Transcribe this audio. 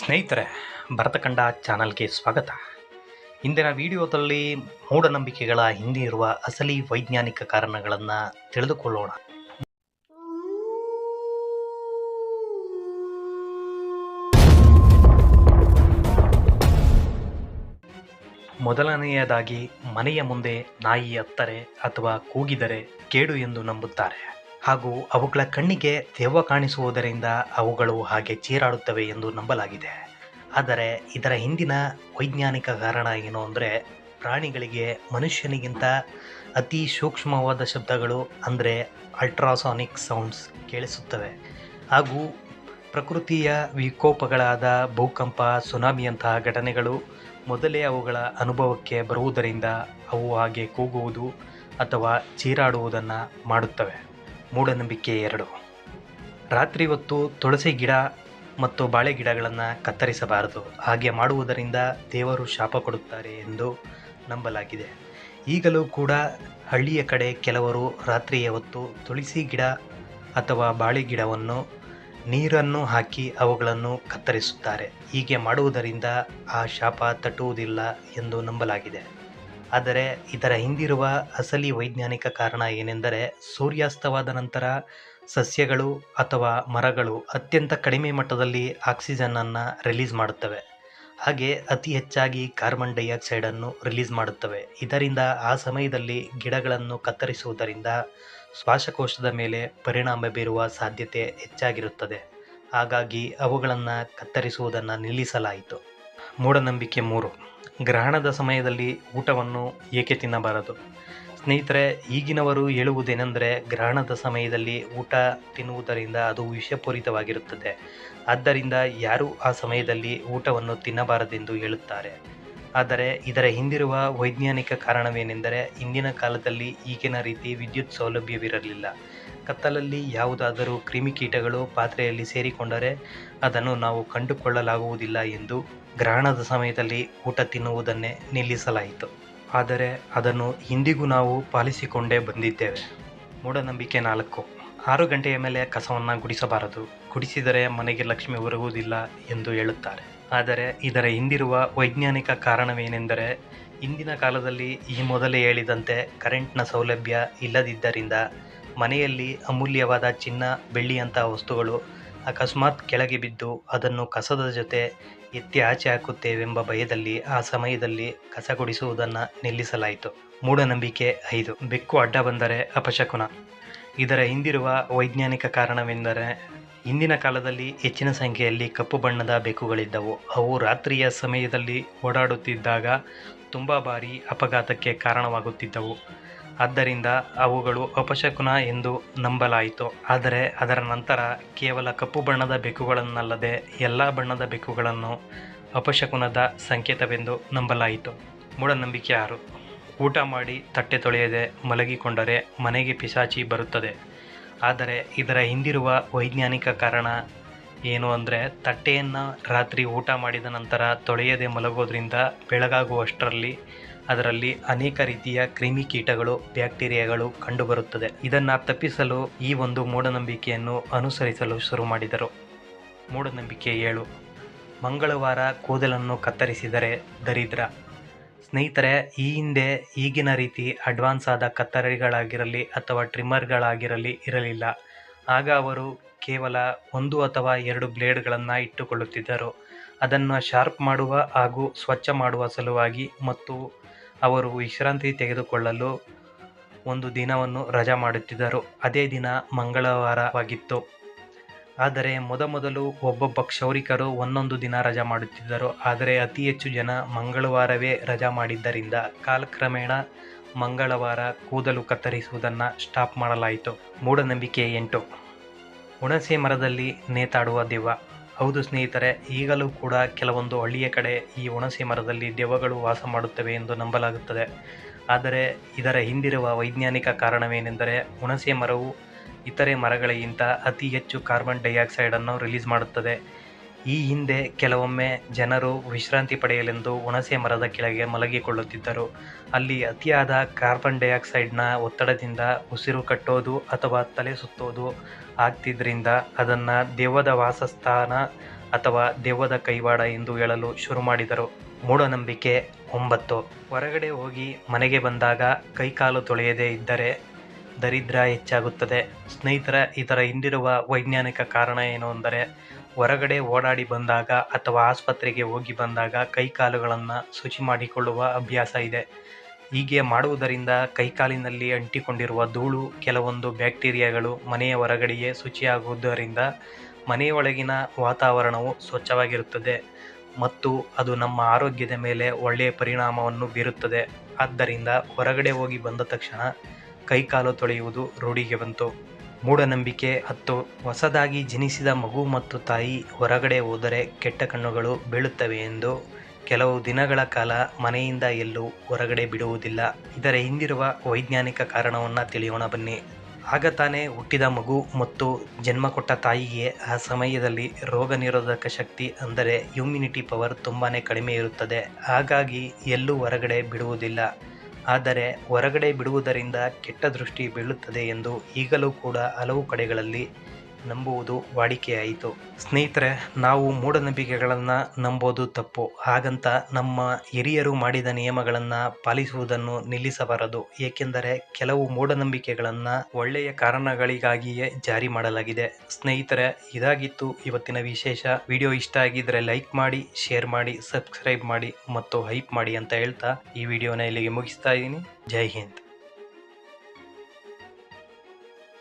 ಸ್ನೇಹಿತರೆ ಭರತಖಂಡ ಚಾನಲ್ಗೆ ಸ್ವಾಗತ. ಇಂದಿನ ವಿಡಿಯೋದಲ್ಲಿ ಮೂಢನಂಬಿಕೆಗಳ ಹಿಂದೆ ಇರುವ ಅಸಲಿ ವೈಜ್ಞಾನಿಕ ಕಾರಣಗಳನ್ನು ತಿಳಿದುಕೊಳ್ಳೋಣ. ಮೊದಲನೆಯದಾಗಿ ಮನೆಯ ಮುಂದೆ ನಾಯಿ ಅತ್ತರೆ ಅಥವಾ ಕೂಗಿದರೆ ಕೇಡು ಎಂದು ನಂಬುತ್ತಾರೆ. ಹಾಗೂ ಅವುಗಳ ಕಣ್ಣಿಗೆ ದೆವ್ವ ಕಾಣಿಸುವುದರಿಂದ ಅವುಗಳು ಹಾಗೆ ಚೀರಾಡುತ್ತವೆ ಎಂದು ನಂಬಲಾಗಿದೆ. ಆದರೆ ಇದರ ಹಿಂದಿನ ವೈಜ್ಞಾನಿಕ ಕಾರಣ ಏನು ಅಂದರೆ ಪ್ರಾಣಿಗಳಿಗೆ ಮನುಷ್ಯನಿಗಿಂತ ಅತಿ ಸೂಕ್ಷ್ಮವಾದ ಶಬ್ದಗಳು ಅಂದರೆ ಅಲ್ಟ್ರಾಸಾನಿಕ್ ಸೌಂಡ್ಸ್ ಕೇಳಿಸುತ್ತವೆ. ಹಾಗೂ ಪ್ರಕೃತಿಯ ವಿಕೋಪಗಳಾದ ಭೂಕಂಪ, ಸುನಾಮಿಯಂತಹ ಘಟನೆಗಳು ಮೊದಲೇ ಅವುಗಳ ಅನುಭವಕ್ಕೆ ಬರುವುದರಿಂದ ಅವು ಹಾಗೆ ಕೂಗುವುದು ಅಥವಾ ಚೀರಾಡುವುದನ್ನು ಮಾಡುತ್ತವೆ. ಮೂಢನಂಬಿಕೆ ಎರಡು. ರಾತ್ರಿ ಹೊತ್ತು ತುಳಸಿ ಗಿಡ ಮತ್ತು ಬಾಳೆ ಗಿಡಗಳನ್ನು ಕತ್ತರಿಸಬಾರದು. ಹಾಗೆ ಮಾಡುವುದರಿಂದ ದೇವರು ಶಾಪ ಕೊಡುತ್ತಾರೆ ಎಂದು ನಂಬಲಾಗಿದೆ. ಈಗಲೂ ಕೂಡ ಹಳ್ಳಿಯ ಕಡೆ ಕೆಲವರು ರಾತ್ರಿಯ ಹೊತ್ತು ತುಳಸಿ ಗಿಡ ಅಥವಾ ಬಾಳೆ ಗಿಡವನ್ನು, ನೀರನ್ನು ಹಾಕಿ ಅವುಗಳನ್ನು ಕತ್ತರಿಸುತ್ತಾರೆ. ಹೀಗೆ ಮಾಡುವುದರಿಂದ ಆ ಶಾಪ ತಟ್ಟುವುದಿಲ್ಲ ಎಂದು ನಂಬಲಾಗಿದೆ. ಆದರೆ ಇದರ ಹಿಂದಿರುವ ಅಸಲಿ ವೈಜ್ಞಾನಿಕ ಕಾರಣ ಏನೆಂದರೆ ಸೂರ್ಯಾಸ್ತವಾದ ನಂತರ ಸಸ್ಯಗಳು ಅಥವಾ ಮರಗಳು ಅತ್ಯಂತ ಕಡಿಮೆ ಮಟ್ಟದಲ್ಲಿ ಆಕ್ಸಿಜನನ್ನು ರಿಲೀಸ್ ಮಾಡುತ್ತವೆ. ಹಾಗೆ ಅತಿ ಹೆಚ್ಚಾಗಿ ಕಾರ್ಬನ್ ಡೈಆಕ್ಸೈಡನ್ನು ರಿಲೀಸ್ ಮಾಡುತ್ತವೆ. ಇದರಿಂದ ಆ ಸಮಯದಲ್ಲಿ ಗಿಡಗಳನ್ನು ಕತ್ತರಿಸುವುದರಿಂದ ಶ್ವಾಸಕೋಶದ ಮೇಲೆ ಪರಿಣಾಮ ಬೀರುವ ಸಾಧ್ಯತೆ ಹೆಚ್ಚಾಗಿರುತ್ತದೆ. ಹಾಗಾಗಿ ಅವುಗಳನ್ನು ಕತ್ತರಿಸುವುದನ್ನು ನಿಲ್ಲಿಸಲಾಯಿತು. ಮೂಢನಂಬಿಕೆ ಮೂರು. ಗ್ರಹಣದ ಸಮಯದಲ್ಲಿ ಊಟವನ್ನು ಏಕೆ ತಿನ್ನಬಾರದು? ಸ್ನೇಹಿತರೆ, ಈಗಿನವರು ಹೇಳುವುದೇನೆಂದರೆ, ಗ್ರಹಣದ ಸಮಯದಲ್ಲಿ ಊಟ ತಿನ್ನುವುದರಿಂದ ಅದು ವಿಷಪೂರಿತವಾಗಿರುತ್ತದೆ. ಆದ್ದರಿಂದ ಯಾರೂ ಆ ಸಮಯದಲ್ಲಿ ಊಟವನ್ನು ತಿನ್ನಬಾರದೆಂದು ಹೇಳುತ್ತಾರೆ. ಆದರೆ, ಇದರ ಹಿಂದಿರುವ ವೈಜ್ಞಾನಿಕ ಕಾರಣವೇನೆಂದರೆ, ಇಂದಿನ ಕಾಲದಲ್ಲಿ ಈಗಿನ ರೀತಿ ವಿದ್ಯುತ್ ಸೌಲಭ್ಯವಿರಲಿಲ್ಲ. ಕತ್ತಲಲ್ಲಿ ಯಾವುದಾದರೂ ಕ್ರಿಮಿಕೀಟಗಳು ಪಾತ್ರೆಯಲ್ಲಿ ಸೇರಿಕೊಂಡರೆ ಅದನ್ನು ನಾವು ಕಂಡುಕೊಳ್ಳಲಾಗುವುದಿಲ್ಲ ಎಂದು ಗ್ರಹಣದ ಸಮಯದಲ್ಲಿ ಊಟ ತಿನ್ನುವುದನ್ನೇ ನಿಲ್ಲಿಸಲಾಯಿತು. ಆದರೆ ಅದನ್ನು ಇಂದಿಗೂ ನಾವು ಪಾಲಿಸಿಕೊಂಡೇ ಬಂದಿದ್ದೇವೆ. ಮೂಢನಂಬಿಕೆ ನಾಲ್ಕು. ಆರು ಗಂಟೆಯ ಮೇಲೆ ಕಸವನ್ನು ಗುಡಿಸಬಾರದು. ಗುಡಿಸಿದರೆ ಮನೆಗೆ ಲಕ್ಷ್ಮಿ ಬರುವುದಿಲ್ಲ ಎಂದು ಹೇಳುತ್ತಾರೆ. ಆದರೆ ಇದರ ಹಿಂದಿರುವ ವೈಜ್ಞಾನಿಕ ಕಾರಣವೇನೆಂದರೆ ಇಂದಿನ ಕಾಲದಲ್ಲಿ ಈ ಮೊದಲೇ ಹೇಳಿದಂತೆ ಕರೆಂಟ್ನ ಸೌಲಭ್ಯ ಇಲ್ಲದಿದ್ದರಿಂದ ಮನೆಯಲ್ಲಿ ಅಮೂಲ್ಯವಾದ ಚಿನ್ನ, ಬೆಳ್ಳಿಯಂತಹ ವಸ್ತುಗಳು ಅಕಸ್ಮಾತ್ ಕೆಳಗೆ ಬಿದ್ದು ಅದನ್ನು ಕಸದ ಜೊತೆ ಎತ್ತಿ ಆಚೆ ಹಾಕುತ್ತೇವೆಂಬ ಭಯದಲ್ಲಿ ಆ ಸಮಯದಲ್ಲಿ ಕಸ ಗುಡಿಸುವುದನ್ನು ನಿಲ್ಲಿಸಲಾಯಿತು. ಮೂಢನಂಬಿಕೆ ಐದು. ಬೆಕ್ಕು ಅಡ್ಡ ಬಂದರೆ ಅಪಶಕುನ. ಇದರ ಹಿಂದಿರುವ ವೈಜ್ಞಾನಿಕ ಕಾರಣವೆಂದರೆ ಹಿಂದಿನ ಕಾಲದಲ್ಲಿ ಹೆಚ್ಚಿನ ಸಂಖ್ಯೆಯಲ್ಲಿ ಕಪ್ಪು ಬಣ್ಣದ ಬೆಕ್ಕುಗಳಿದ್ದವು. ಅವು ರಾತ್ರಿಯ ಸಮಯದಲ್ಲಿ ಓಡಾಡುತ್ತಿದ್ದಾಗ ತುಂಬ ಬಾರಿ ಅಪಘಾತಕ್ಕೆ ಕಾರಣವಾಗುತ್ತಿದ್ದವು. ಆದ್ದರಿಂದ ಅವುಗಳು ಅಪಶಕುನ ಎಂದು ನಂಬಲಾಯಿತು. ಆದರೆ ಅದರ ನಂತರ ಕೇವಲ ಕಪ್ಪು ಬಣ್ಣದ ಬೆಕ್ಕುಗಳನ್ನಲ್ಲದೆ ಎಲ್ಲ ಬಣ್ಣದ ಬೆಕ್ಕುಗಳನ್ನು ಅಪಶಕುನದ ಸಂಕೇತವೆಂದು ನಂಬಲಾಯಿತು. ಮೂಢನಂಬಿಕೆ ಆರು ಊಟ ಮಾಡಿ ತಟ್ಟೆ ತೊಳೆಯದೆ ಮಲಗಿಕೊಂಡರೆ ಮನೆಗೆ ಪಿಶಾಚಿ ಬರುತ್ತದೆ. ಆದರೆ ಇದರ ಹಿಂದಿರುವ ವೈಜ್ಞಾನಿಕ ಕಾರಣ ಏನು ಅಂದರೆ ತಟ್ಟೆಯನ್ನು ರಾತ್ರಿ ಊಟ ಮಾಡಿದ ನಂತರ ತೊಳೆಯದೆ ಮಲಗೋದ್ರಿಂದ ಬೆಳಗಾಗುವಷ್ಟರಲ್ಲಿ ಅದರಲ್ಲಿ ಅನೇಕ ರೀತಿಯ ಕ್ರಿಮಿಕೀಟಗಳು ಬ್ಯಾಕ್ಟೀರಿಯಾಗಳು ಕಂಡುಬರುತ್ತದೆ. ಇದನ್ನು ತಪ್ಪಿಸಲು ಈ ಒಂದು ಮೂಢನಂಬಿಕೆಯನ್ನು ಅನುಸರಿಸಲು ಶುರು ಮಾಡಿದರು. ಮೂಢನಂಬಿಕೆ ಏಳು. ಮಂಗಳವಾರ ಕೂದಲನ್ನು ಕತ್ತರಿಸಿದರೆ ದರಿದ್ರ. ಸ್ನೇಹಿತರೆ, ಈ ಹಿಂದೆ ಈಗಿನ ರೀತಿ ಅಡ್ವಾನ್ಸ್ ಆದ ಕತ್ತರಿಗಳಾಗಿರಲಿ ಅಥವಾ ಟ್ರಿಮ್ಮರ್ಗಳಾಗಿರಲಿ ಇರಲಿಲ್ಲ. ಆಗ ಅವರು ಕೇವಲ ಒಂದು ಅಥವಾ ಎರಡು ಬ್ಲೇಡ್ಗಳನ್ನು ಇಟ್ಟುಕೊಳ್ಳುತ್ತಿದ್ದರು. ಅದನ್ನು ಶಾರ್ಪ್ ಮಾಡುವ ಹಾಗೂ ಸ್ವಚ್ಛ ಮಾಡುವ ಸಲುವಾಗಿ ಮತ್ತು ಅವರು ವಿಶ್ರಾಂತಿ ತೆಗೆದುಕೊಳ್ಳಲು ಒಂದು ದಿನವನ್ನು ರಜಾ ಮಾಡುತ್ತಿದ್ದರು. ಅದೇ ದಿನ ಮಂಗಳವಾರವಾಗಿತ್ತು. ಆದರೆ ಮೊದಮೊದಲು ಒಬ್ಬೊಬ್ಬ ಕ್ಷೌರಿಕರು ಒಂದೊಂದು ದಿನ ರಜಾ ಮಾಡುತ್ತಿದ್ದರು. ಆದರೆ ಅತಿ ಹೆಚ್ಚು ಜನ ಮಂಗಳವಾರವೇ ರಜಾ ಮಾಡಿದ್ದರಿಂದ ಕಾಲಕ್ರಮೇಣ ಮಂಗಳವಾರ ಕೂದಲು ಕತ್ತರಿಸುವುದನ್ನು ಸ್ಟಾಪ್ ಮಾಡಲಾಯಿತು. ಮೂಢನಂಬಿಕೆ ಎಂಟು. ಹುಣಸೆ ಮರದಲ್ಲಿ ನೇತಾಡುವ ದೆವ್ವ. ಹೌದು ಸ್ನೇಹಿತರೆ, ಈಗಲೂ ಕೂಡ ಕೆಲವೊಂದು ಹಳ್ಳಿಯ ಕಡೆ ಈ ಹುಣಸೆ ಮರದಲ್ಲಿ ದೆವ್ವಗಳು ವಾಸ ಮಾಡುತ್ತವೆ ಎಂದು ನಂಬಲಾಗುತ್ತದೆ. ಆದರೆ ಇದರ ಹಿಂದಿರುವ ವೈಜ್ಞಾನಿಕ ಕಾರಣವೇನೆಂದರೆ ಹುಣಸೆ ಮರವು ಇತರೆ ಮರಗಳಿಗಿಂತ ಅತಿ ಹೆಚ್ಚು ಕಾರ್ಬನ್ ಡೈಆಕ್ಸೈಡನ್ನು ರಿಲೀಸ್ ಮಾಡುತ್ತದೆ. ಈ ಹಿಂದೆ ಕೆಲವೊಮ್ಮೆ ಜನರು ವಿಶ್ರಾಂತಿ ಪಡೆಯಲೆಂದು ಹುಣಸೆ ಮರದ ಕೆಳಗೆ ಮಲಗಿಕೊಳ್ಳುತ್ತಿದ್ದರು. ಅಲ್ಲಿ ಅತಿಯಾದ ಕಾರ್ಬನ್ ಡೈಆಕ್ಸೈಡ್ನ ಒತ್ತಡದಿಂದ ಉಸಿರು ಕಟ್ಟೋದು ಅಥವಾ ತಲೆ ಸುತ್ತೋದು ಆಗ್ತಿದ್ದರಿಂದ ಅದನ್ನು ದೆವ್ವದ ವಾಸಸ್ಥಾನ ಅಥವಾ ದೆವ್ವದ ಕೈವಾಡ ಎಂದು ಹೇಳಲು ಶುರು ಮಾಡಿದರು. ಮೂಢನಂಬಿಕೆ ಒಂಬತ್ತು. ಹೊರಗಡೆ ಹೋಗಿ ಮನೆಗೆ ಬಂದಾಗ ಕೈಕಾಲು ತೊಳೆಯದೇ ಇದ್ದರೆ ದರಿದ್ರ ಹೆಚ್ಚಾಗುತ್ತದೆ. ಸ್ನೇಹಿತರ ಇದರ ಹಿಂದಿರುವ ವೈಜ್ಞಾನಿಕ ಕಾರಣ ಏನು ಅಂದರೆ ಹೊರಗಡೆ ಓಡಾಡಿ ಬಂದಾಗ ಅಥವಾ ಆಸ್ಪತ್ರೆಗೆ ಹೋಗಿ ಬಂದಾಗ ಕೈಕಾಲುಗಳನ್ನು ಶುಚಿ ಮಾಡಿಕೊಳ್ಳುವ ಅಭ್ಯಾಸ ಇದೆ. ಹೀಗೆ ಮಾಡುವುದರಿಂದ ಕೈಕಾಲಿನಲ್ಲಿ ಅಂಟಿಕೊಂಡಿರುವ ಧೂಳು, ಕೆಲವೊಂದು ಬ್ಯಾಕ್ಟೀರಿಯಾಗಳು ಮನೆಯ ಹೊರಗಡೆಯೇ ಶುಚಿಯಾಗುವುದರಿಂದ ಮನೆಯೊಳಗಿನ ವಾತಾವರಣವು ಸ್ವಚ್ಛವಾಗಿರುತ್ತದೆ ಮತ್ತು ಅದು ನಮ್ಮ ಆರೋಗ್ಯದ ಮೇಲೆ ಒಳ್ಳೆಯ ಪರಿಣಾಮವನ್ನು ಬೀರುತ್ತದೆ. ಆದ್ದರಿಂದ ಹೊರಗಡೆ ಹೋಗಿ ಬಂದ ತಕ್ಷಣ ಕೈಕಾಲು ತೊಳೆಯುವುದು ರೂಢಿಗೆ ಬಂತು. ಮೂಢನಂಬಿಕೆ ಹತ್ತು, ಹೊಸದಾಗಿ ಜನಿಸಿದ ಮಗು ಮತ್ತು ತಾಯಿ ಹೊರಗಡೆ ಹೋದರೆ ಕೆಟ್ಟ ಕಣ್ಣುಗಳು ಬೀಳುತ್ತವೆ ಎಂದು ಕೆಲವು ದಿನಗಳ ಕಾಲ ಮನೆಯಿಂದ ಎಲ್ಲೂ ಹೊರಗಡೆ ಬಿಡುವುದಿಲ್ಲ. ಇದರ ಹಿಂದಿರುವ ವೈಜ್ಞಾನಿಕ ಕಾರಣವನ್ನು ತಿಳಿಯೋಣ ಬನ್ನಿ. ಆಗ ತಾನೇ ಹುಟ್ಟಿದ ಮಗು ಮತ್ತು ಜನ್ಮ ಕೊಟ್ಟ ತಾಯಿಗೆ ಆ ಸಮಯದಲ್ಲಿ ರೋಗ ನಿರೋಧಕ ಶಕ್ತಿ ಅಂದರೆ ಇಮ್ಯುನಿಟಿ ಪವರ್ ತುಂಬಾ ಕಡಿಮೆ ಇರುತ್ತದೆ. ಹಾಗಾಗಿ ಎಲ್ಲೂ ಹೊರಗಡೆ ಬಿಡುವುದಿಲ್ಲ. ಆದರೆ ಹೊರಗಡೆ ಬಿಡುವುದರಿಂದ ಕೆಟ್ಟ ದೃಷ್ಟಿ ಬೀಳುತ್ತದೆ ಎಂದು ಈಗಲೂ ಕೂಡ ಹಲವು ಕಡೆಗಳಲ್ಲಿ ನಂಬುವುದು ವಾಡಿಕೆಯಾಯಿತು. ಸ್ನೇಹಿತರೆ, ನಾವು ಮೂಢನಂಬಿಕೆಗಳನ್ನು ನಂಬೋದು ತಪ್ಪು. ಹಾಗಂತ ನಮ್ಮ ಹಿರಿಯರು ಮಾಡಿದ ನಿಯಮಗಳನ್ನು ಪಾಲಿಸುವುದನ್ನು ನಿಲ್ಲಿಸಬಾರದು. ಏಕೆಂದರೆ, ಕೆಲವು ಮೂಢನಂಬಿಕೆಗಳನ್ನು ಒಳ್ಳೆಯ ಕಾರಣಗಳಿಗಾಗಿಯೇ ಜಾರಿ ಮಾಡಲಾಗಿದೆ. ಸ್ನೇಹಿತರೆ, ಇದಾಗಿತ್ತು ಇವತ್ತಿನ ವಿಶೇಷ. ವಿಡಿಯೋ ಇಷ್ಟ ಆಗಿದ್ರೆ ಲೈಕ್ ಮಾಡಿ, ಶೇರ್ ಮಾಡಿ, ಸಬ್ಸ್ಕ್ರೈಬ್ ಮಾಡಿ ಮತ್ತು ಹೈಪ್ ಮಾಡಿ ಅಂತ ಹೇಳ್ತಾ ಈ ವಿಡಿಯೋನ ಇಲ್ಲಿಗೆ ಮುಗಿಸ್ತಾ ಇದ್ದೀನಿ. ಜೈ ಹಿಂದ್.